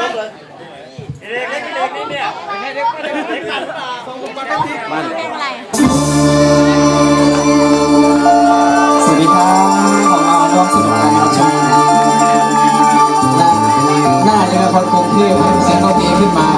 มัอะสวัสดีครับของเราน้องสุดท้ายชมหน้าหน้าจะเป็นคนคงที่เสียงเขาตีขึ้นมา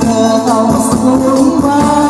เธอต้องสูงไว้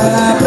Para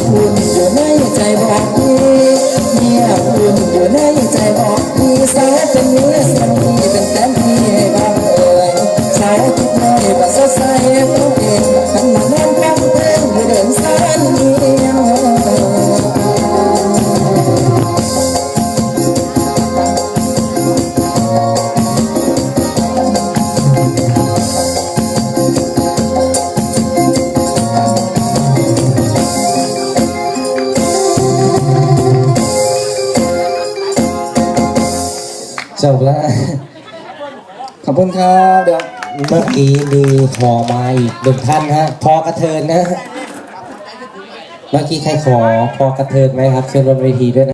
amor. จบแล้ว ขอบคุณครับเดี๋ยวเมื่อกี้มีขอมาอีกหนึ่งท่านฮะพอกระเทินนะ เมื่อกี้ใครขอพอกระเทินไหมครับเชิญบนเวทีด้วยนะ